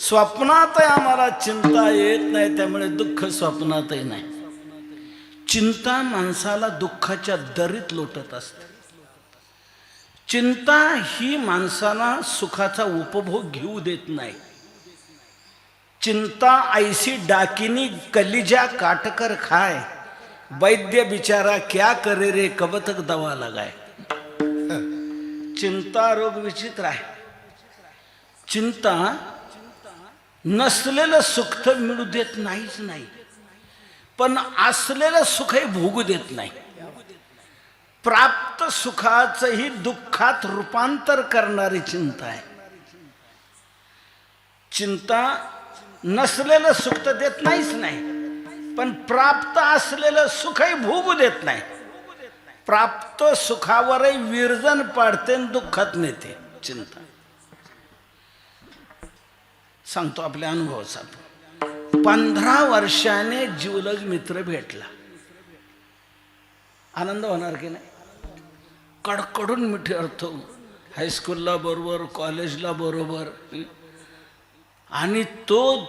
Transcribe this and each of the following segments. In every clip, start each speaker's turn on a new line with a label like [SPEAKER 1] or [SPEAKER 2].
[SPEAKER 1] स्वप्नातही आम्हाला चिंता येत नाही त्यामुळे दुःख स्वप्नातही नाही. चिंता माणसाला दुःखाच्या दरीत लोटत असते. चिंता ही माणसाला सुखाचा उपभोग घेऊ देत नाही. चिंता ऐसी डाकिनी कलिजा काटकर खाय. वैद्य बिचारा क्या करे रे कब तक दवा लगाय. चिंता रोग विचित्र आहे. चिंता नसलेलं सुख तर मिळू देत नाहीच नाही. पण असलेलं सुखही भोगू देत नाही. प्राप्त सुखाचंही दुःखात रूपांतर करणारी चिंता आहे. चिंता नसलेलं सुख तर देत नाहीच नाही पण प्राप्त असलेलं सुखही भोगू देत नाही. प्राप्त सुखावरही विरजन पाडते आणि दुःखात नेते चिंता. सांगतो आपल्या अनुभवाचा. पंधरा वर्षाने जीवलग मित्र भेटला. आनंद होणार की नाही? कडकडून मिठी अर्थ हायस्कूलला बरोबर कॉलेजला बरोबर. आणि तो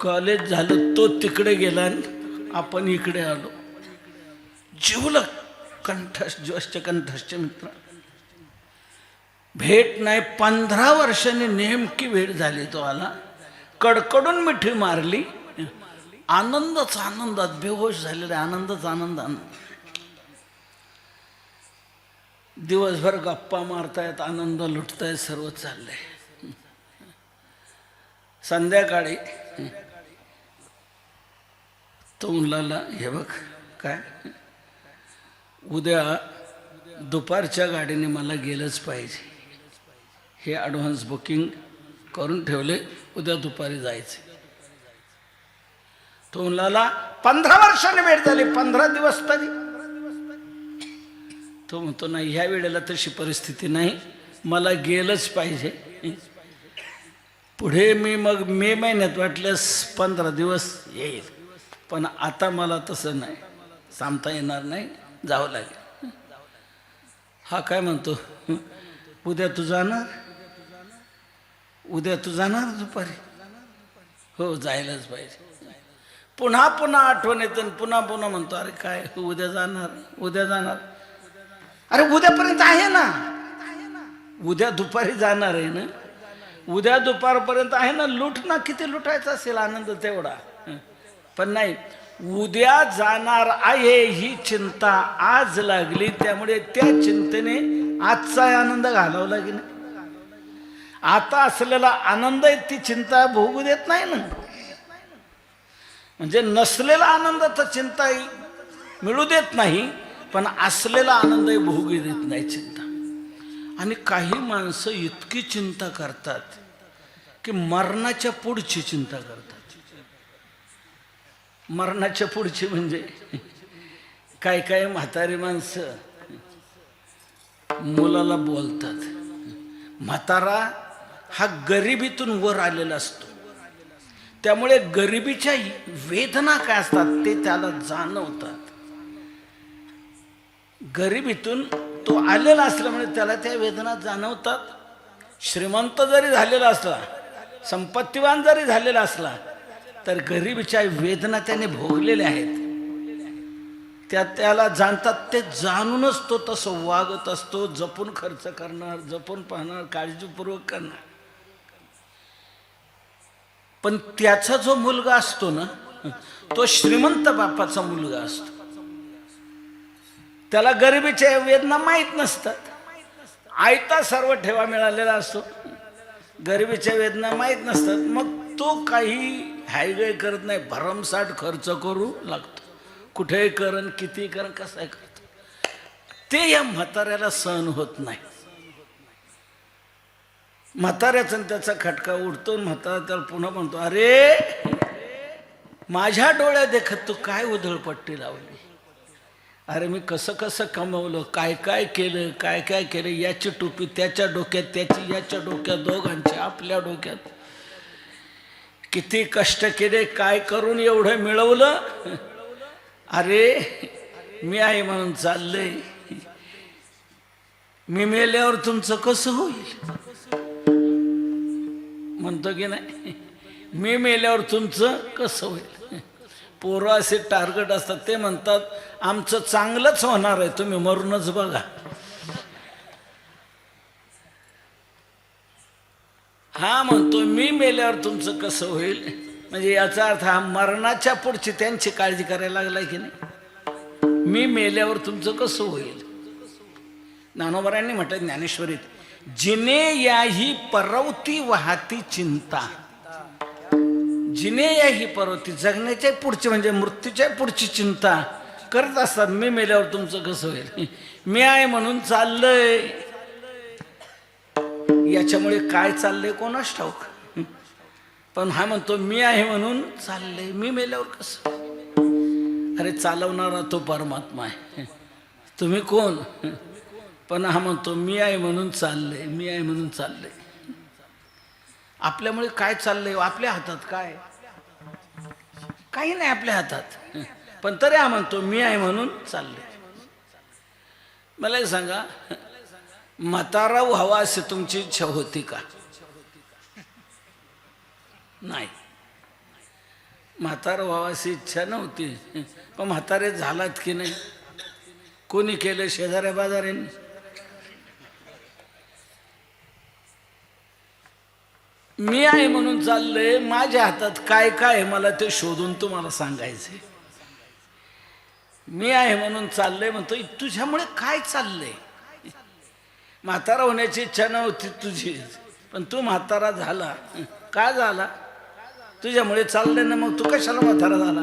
[SPEAKER 1] कॉलेज झालं तो तिकडे गेला आपण इकडे आलो. जीवलग कंठ जोशचे कंठस्थ मित्र. भेट नाही पंधरा वर्षांनी नेमकी भेट झाली तो आला. कडकडून मिठी मारली. आनंदच आनंदात बेहोश झालेला आनंदच आनंद आनंद दिवसभर गप्पा मारतायत आनंद लुटतायत सर्व चाललंय. संध्याकाळी तो मुलाला हे बघ काय? उद्या दुपारच्या गाडीने मला गेलंच पाहिजे. हे ॲडव्हान्स बुकिंग करून ठेवले उद्या दुपारी जायचे. तो मुलाला पंधरा वर्षाने भेट झाली पंधरा दिवस तरी. तो म्हणतो नाही ह्या वेळेला तशी परिस्थिती नाही मला गेलंच पाहिजे. पुढे मी मग मे महिन्यात वाटल्यास पंधरा दिवस येईल पण आता मला तसं नाही. सांगता येणार नाही जावं लागेल. हा काय म्हणतो? उद्या तू जाणार? उद्या तू जाणार दुपारी? हो जायलाच पाहिजे. पुन्हा पुन्हा आठवण येते आणि पुन्हा पुन्हा म्हणतो अरे काय उद्या जाणार उद्या जाणार. अरे उद्यापर्यंत आहे ना? उद्या दुपारी जाणार आहे ना? उद्या दुपारपर्यंत आहे ना? लुट ना किती लुटायचा असेल आनंद तेवढा. पण नाही उद्या जाणार आहे ही चिंता आज लागली त्यामुळे त्या चिंतेने आजचा आनंद घालवला की नाही? आता असलेला आनंद आहे ती चिंता भोगू देत नाही ना. म्हणजे नसलेला आनंद तर चिंता मिळू देत नाही पण असलेला आनंदही भोगू देत नाही चिंता. आणि काही माणसं इतकी चिंता करतात की मरणाच्या पुढची चिंता करतात. मरणाच्या पुढची म्हणजे काय काय म्हातारी माणसं मुलाला बोलतात म्हातारा हा गरिबीतून वर आलेला असतो. त्यामुळे गरिबीच्या वेदना काय असतात ते त्याला जाणवतात. गरिबीतून तो आलेला असल्यामुळे त्याला त्या वेदना जाणवतात. श्रीमंत जरी झालेला असला संपत्तीवान जरी झालेला असला तर गरिबीच्या वेदना त्याने भोगलेल्या आहेत. त्या त्याला जाणतात ते जाणूनच तो तसं वागत असतो जपून खर्च करणार जपून पाहणार काळजीपूर्वक करणार. पण त्याचा जो मुलगा असतो ना तो श्रीमंत बापाचा मुलगा असतो. त्याला गरिबीच्या वेदना माहीत नसतात. आयता सर्व ठेवा मिळालेला असतो. गरिबीच्या वेदना माहीत नसतात. मग तो काही हायवे करत नाही. भरमसाठ खर्च करू लागतो. कुठेही करण किती करण कसं करतो. ते या म्हाताऱ्याला सहन होत नाही. म्हाताऱ्याचा त्याचा खटका उडतो म्हातारा त्याला पुन्हा म्हणतो अरे माझ्या डोळ्या देखत तू काय उधळपट्टी लावली? अरे मी कसं कसं कमवलं काय काय केलं काय काय केलं याची टोपी त्याच्या डोक्यात त्याची याच्या डोक्यात दोघांची आपल्या डोक्यात. किती कष्ट केले काय करून एवढं मिळवलं? अरे मी आहे म्हणून चाललंय. मी मेल्यावर तुमचं कसं होईल? म्हणतो की नाही मी मेल्यावर तुमचं कसं होईल? पोरं असे टार्गेट असतात ते म्हणतात आमचं चांगलंच होणार आहे तुम्ही मरूनच बघा. हा म्हणतो मी मेल्यावर तुमचं कसं होईल? म्हणजे याचा अर्थ हा मरणाच्या पुढची त्यांची काळजी करायला लागलाय की नाही? मी मेल्यावर तुमचं कसं होईल? ज्ञानोबरांनी म्हटलं ज्ञानेश्वरीत जिने याही परवती वाहती चिंता. जिने याही परवती जगण्याच्या पुढची म्हणजे मृत्यूच्या पुढची चिंता. करत असतात मी मेल्यावर तुमचं कसं होईल? मी आहे म्हणून चाललंय. याच्यामुळे काय चाललंय कोणाच ठाऊक? पण हा म्हणतो मी आहे म्हणून चाललंय. मी मेल्यावर कसं? अरे चालवणारा तो परमात्मा आहे. तुम्ही कोण? पण हा म्हणतो मी आहे म्हणून चाललंय मी आहे म्हणून चाललंय. आपल्यामुळे काय चाललंय? आपल्या हातात काय? काही नाही आपल्या हातात. पण तरी हा म्हणतो मी आहे म्हणून चाललंय. मला सांगा म्हातारा व्हावा अशी तुमची इच्छा होती का? नाही. म्हातारा व्हावा अशी इच्छा नव्हती. पण म्हातारे झालात की नाही? कोणी केलं? शेजाऱ्या बाजाऱ्यांनी मी आहे म्हणून चाललंय माझ्या हातात काय काय आहे मला ते शोधून तुम्हाला सांगायचंय. मी आहे म्हणून चाललंय म्हणतो तुझ्यामुळे काय चाललंय? म्हातारा होण्याची इच्छा नव्हती तुझी पण तू म्हातारा झाला. का झाला? तुझ्यामुळे चाललंय ना मग तू कशाला म्हातारा झाला?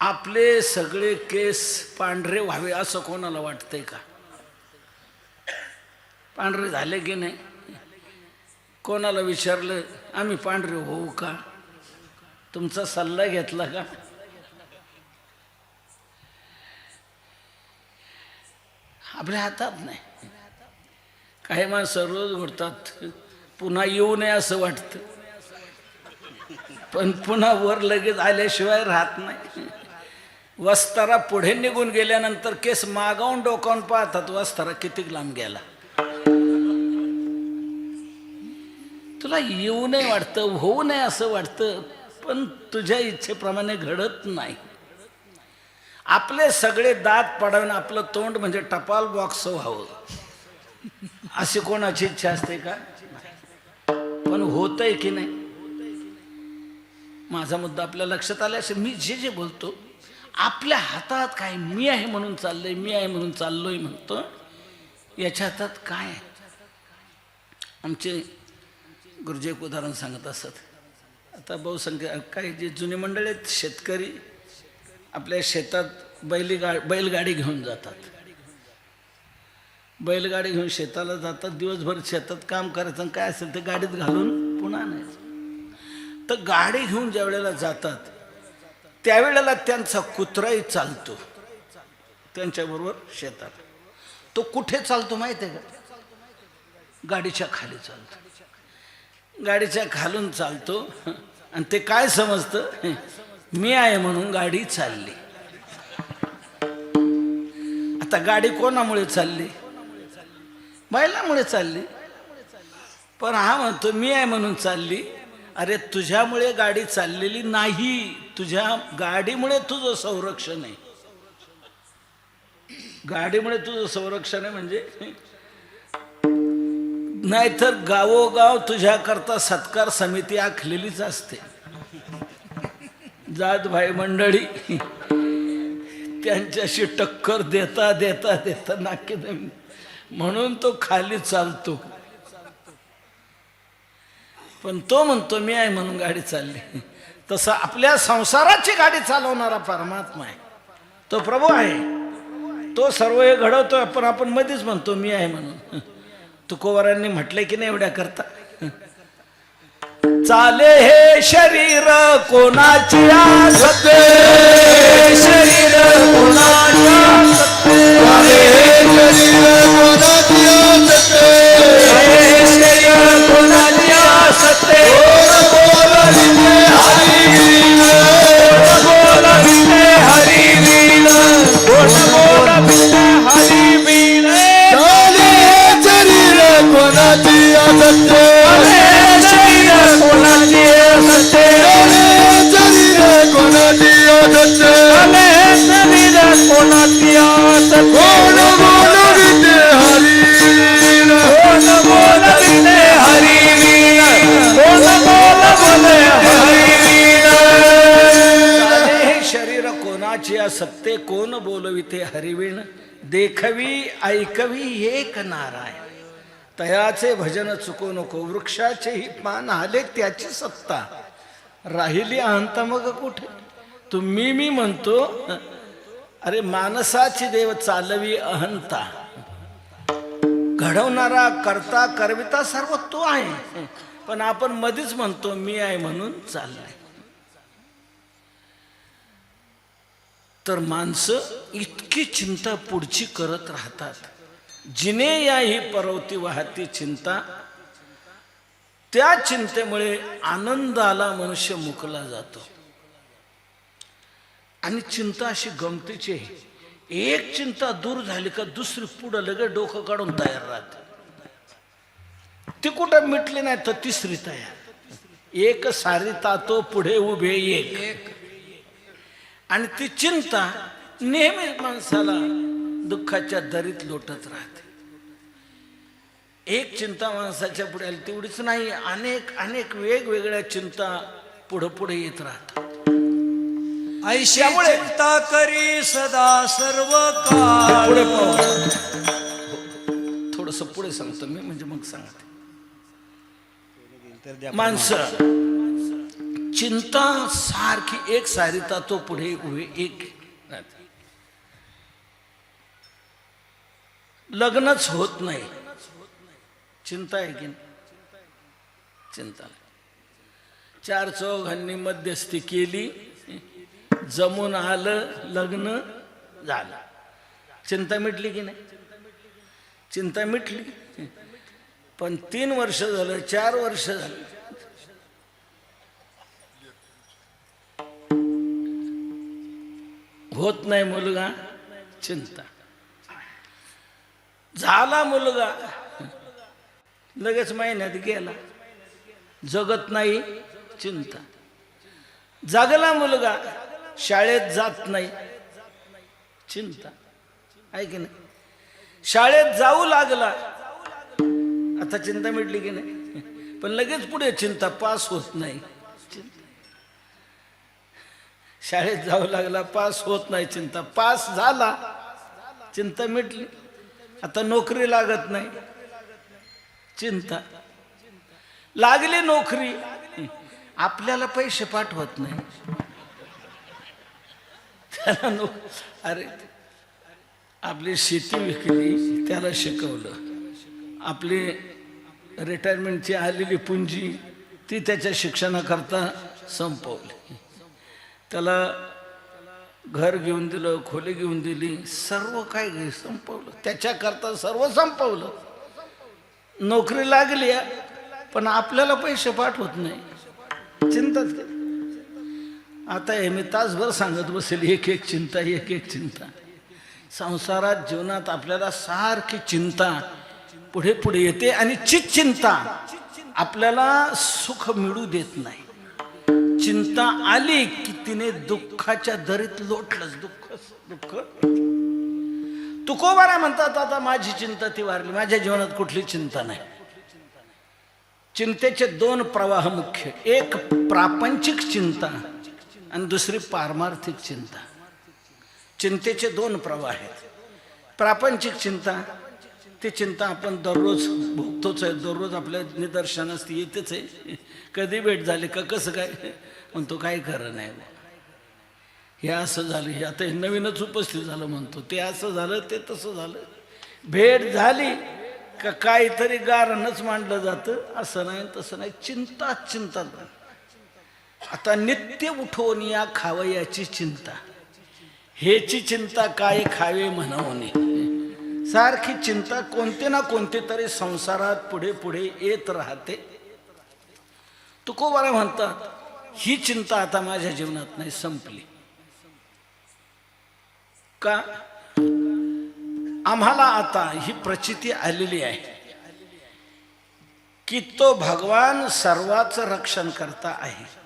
[SPEAKER 1] आपले सगळे केस पांढरे व्हावे असं कोणाला वाटतंय का? पांढरे झाले की नाही? कोणाला विचारलं आम्ही पांढरे होऊ का? तुमचा सल्ला घेतला का? आपल्या हातात नाही. काही माणसं रोज घडतात पुन्हा येऊ नये असं वाटतं. पण पुन्हा वर लगेच आल्याशिवाय राहत नाही. वस्तारा पुढे निघून गेल्यानंतर केस मागावून डोकावून पाहतात वस्तारा किती लांब गेला. तुला येऊ नये वाटतं होऊ नये असं वाटतं पण तुझ्या इच्छेप्रमाणे घडत नाही. आपले सगळे दात पडवून आपलं तोंड म्हणजे टपाल बॉक्स व्हावं. अशी कोणाची इच्छा असते का? पण होतंय की नाही? माझा मुद्दा आपल्या लक्षात आला असेल मी जे जे बोलतो आपल्या हातात काय मी आहे म्हणून चाललंय मी आहे म्हणून चाललोय म्हणतो याच्या हातात काय आहे? आमचे गुरुजी एक उदाहरण सांगत असत. आता बहुसंख्य काही जे जुने मंडळी आहेत शेतकरी आपल्या शेतात बैली गा बैलगाडी घेऊन जातात. बैलगाडी घेऊन शेताला जातात दिवसभर शेतात काम करायचं आणि काय असेल ते गाडीत घालून पुन्हा आणायचं. तर गाडी घेऊन ज्या वेळेला जातात त्यावेळेला त्यांचा कुत्राही चालतो. त्यांच्याबरोबर शेतात. तो कुठे चालतो माहिती आहे का? गाडीच्या खाली चालतो. गाडीच्या खालून चालतो. आणि ते काय समजतं? मी आहे म्हणून गाडी चालली. आता गाडी कोणामुळे चालली? बैलामुळे चालली. पण हा म्हणतो मी आहे म्हणून चालली. अरे तुझ्यामुळे गाडी चाललेली नाही. तुझ्या गाडीमुळे तुझं संरक्षण आहे. गाडीमुळे तुझं संरक्षण आहे म्हणजे नाहीतर गावोगाव तुझ्याकरता सत्कार समिती आखलेलीच असते. जात भाई मंडळी त्यांच्याशी टक्कर देता देता देता नाके म्हणून तो खाली चालतो. पण तो म्हणतो मी आहे म्हणून गाडी चालली. तसं आपल्या संसाराची गाडी चालवणारा परमात्मा आहे. तो प्रभू आहे. तो सर्व हे घडवतोय पण आपण मध्येच म्हणतो मी आहे म्हणून. तुकोवारांनी म्हटलंय की नाही एवढ्या करता? चाले हे शरीर कोणाची सत्ते शरीर कोणाची चाले हे शरीर कोणाची सत्ते
[SPEAKER 2] कोण बोलविते
[SPEAKER 1] हरिवीण? देखवी ऐकवी एक नारायण. तयाचे भजन चुको नको वृक्षाचेही पान आले त्याची सत्ता. राहिली अहंता मग कुठे? तुम्ही मी म्हणतो अरे मानसाची देव चालवी अहंता. घडवणारा करता करविता सर्व तो आहे. पण आपण मध्येच म्हणतो मी आहे म्हणून चाललाय. तर माणसं इतकी चिंता पुढची करत राहतात. जिने या ही परवती वाहती चिंता त्या चिंतेमुळे आनंदाला मनुष्य मुकला जातो. आणि चिंता अशी गमतीची आहे. एक चिंता दूर झाली का दुसरी पुढं लगे डोकं काढून तयार राहते. ती कुठं मिटली नाही तर तिसरी तयार. एक सारी तातो पुढे उभे एक. आणि ती चिंता नेहमी माणसाला दुःखाच्या दरीत लोटत राहते. एक चिंता माणसाच्या पुढे आली तेवढीच नाही अनेक अनेक वेगवेगळ्या चिंता पुढे पुढे येत राहतात.
[SPEAKER 3] चिंता करी सदा सर्व काळ.
[SPEAKER 1] पुढे थोडस पुढे सांगतो मी म्हणजे मग सांगते. माणसं चिंता सारखी एक सारिता तो पुढे उभे एक लग्नच होत नाही। चिंता आहे की नाही? चिंता नाही. चार चौघांनी मध्यस्थी केली जमून आलं लग्न झालं चिंता मिटली की नाही? चिंता मिटली पण तीन वर्ष झालं चार वर्ष झालं। होत नाही मुलगा चिंता. झाला मुलगा लगेच महिन्यात गेला. जगत नाही चिंता. जागला मुलगा शाळेत जात नाही चिंता. आहे की नाही? शाळेत जाऊ लागला. आता चिंता मिटली की नाही? पण लगेच पुढे चिंता पास होत नाही. शाळेत जाऊ लागला पास होत नाही चिंता. पास झाला चिंता मिटली. आता नोकरी लागत नाही. चिंता. लागली नोकरी. आपल्याला पैसे पाठवत नाही. त्याला नो अरे आपली शेती विकली त्याला शिकवलं. आपली रिटायरमेंटची आलेली पुंजी ती त्याच्या शिक्षणाकरता संपवली. त्याला घर घेऊन दिलं खोली घेऊन दिली सर्व काय संपवलं. त्याच्याकरता सर्व संपवलं. नोकरी लागली आहे, पण आपल्याला पैसे पाठवत नाही. चिंताच केली. आता हे मी तासभर सांगत बसेल एक एक चिंता एक एक चिंता. संसारात जीवनात आपल्याला सारखी चिंता पुढे पुढे येते आणि चित चिंता आपल्याला सुख मिळू देत नाही. चिंता आली की तिने दुःखाच्या दरीत लोटलंच. दुःख दुःख. तुकोबारा म्हणतात आता माझी चिंता ती वारली. माझ्या जीवनात कुठली चिंता नाही. चिंतेचे दोन प्रवाह मुख्य. एक प्रापंचिक चिंता आणि दुसरी पारमार्थिक चिंता. चिंतेचे दोन प्रवाह आहेत. प्रापंचिक चिंता ती चिंता आपण दररोज भोगतोच आहे. दररोज आपल्या निदर्शनास ती येतेच आहे. कधी भेट झाली का कसं काय? म्हणतो काय खरं नाही हे असं झालं हे आता हे नवीनच उपस्थित झालं म्हणतो. ते असं झालं ते तसं झालं. भेट झाली का काहीतरी गारणच मांडलं जातं. असं नाही तसं नाही. चिंता चिंता. आता नित्य उठवून या खावयाची चिंता. हेची चिंता काय खावे म्हणवणे सारखी चिंता कोणते ना कोणते तरी संसारात पुढे पुढे येत राहते. तुकोबाला म्हणतात ही चिंता आता माझ्या जीवनात नाही संपली. का? आम्हाला आता ही प्रचिती आलेली आहे की तो भगवान सर्वाचं रक्षण करता आहे.